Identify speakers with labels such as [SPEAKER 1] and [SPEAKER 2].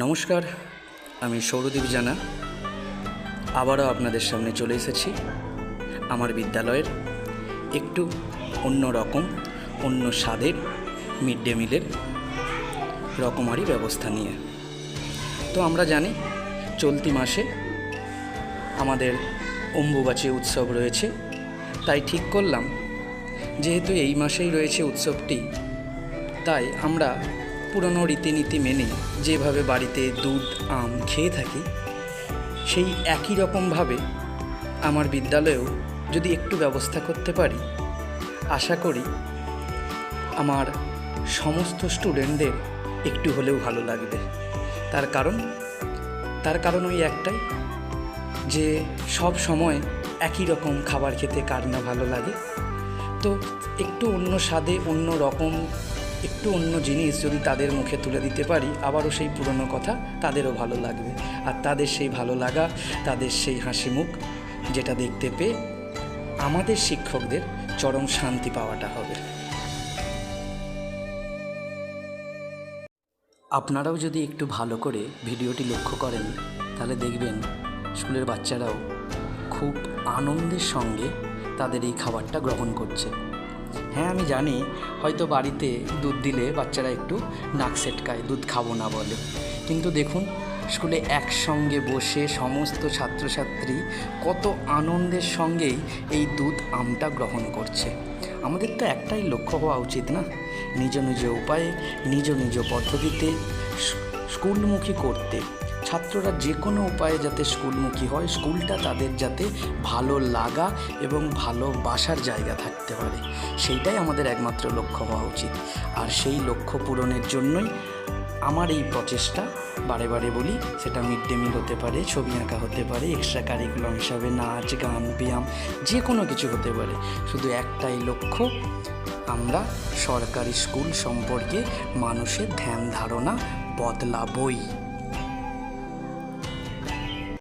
[SPEAKER 1] নমস্কার, আমি সৌরদীপ জানা। আবারও আপনাদের সামনে চলে এসেছি আমার বিদ্যালয়ের একটু অন্য রকম, অন্য স্বাদের মিড ডে মিলের রকমারি ব্যবস্থা নিয়ে। তো আমরা জানি, চলতি মাসে আমাদের অম্বুবাচী উৎসব রয়েছে, তাই ঠিক করলাম। যেহেতু এই মাসেই রয়েছে উৎসবটি, তাই আমরা পুরনো রীতিনীতি মেনে যেভাবে বাড়িতে দুধ, আম খেয়ে থাকি, সেই একই রকমভাবে আমার বিদ্যালয়েও যদি একটু ব্যবস্থা করতে পারি, আশা করি আমার সমস্ত স্টুডেন্টদের একটু হলেও ভালো লাগবে। তার কারণ তার কারণ ওই একটাই যে সব সময় একই রকম খাবার খেতে কার না ভালো লাগে। তো একটু অন্য স্বাদে অন্য রকম একটু অন্য জিনিস যদি তাদের মুখে তুলে দিতে পারি, আবারও সেই পুরনো কথা তাদেরও ভালো লাগবে। আর তাদের সেই ভালো লাগা, তাদের সেই হাসি মুখ, যেটা দেখতে পেয়ে আমাদের শিক্ষকদের চরম শান্তি পাওয়াটা হবে। আপনারাও যদি একটু ভালো করে ভিডিওটি লক্ষ্য করেন, তাহলে দেখবেন স্কুলের বাচ্চারাও খুব আনন্দের সঙ্গে তাদের এই খাবারটা গ্রহণ করছে। হ্যাঁ আমি জানি। হয়তো বাড়িতে দুধ দিলে বাচ্চারা একটু নাক সেটকায়, দুধ খাব না বলে। কিন্তু দেখুন, স্কুলে একসঙ্গে বসে সমস্ত ছাত্রছাত্রী কত আনন্দের সঙ্গেই এই দুধ আমটা গ্রহণ করছে। আমাদের তো একটাই লক্ষ্য হওয়া উচিত না? নিজ নিজ উপায়ে, নিজ নিজ পদ্ধতিতে স্কুলমুখী করতে। ছাত্ররা যে কোনো উপায়ে যাতে স্কুলমুখী হয়, স্কুলটা তাদের যাতে ভালো লাগা এবং ভালোবাসার জায়গা থাকতে পারে। সেইটাই আমাদের একমাত্র লক্ষ্য হওয়া উচিত। আর সেই লক্ষ্য পূরণের জন্যই আমার এই প্রচেষ্টা, বারে বারে বলি, সেটা মিড ডে মিল হতে পারে, ছবি আঁকা হতে পারে এক্সট্রা কারিকুলাম হিসাবে নাচ, গান, ব্যায়াম যে কোনো কিছু হতে পারে। শুধু একটাই লক্ষ্য, আমরা সরকারি স্কুল সম্পর্কে মানুষের ধ্যান ধারণা বদলাবই।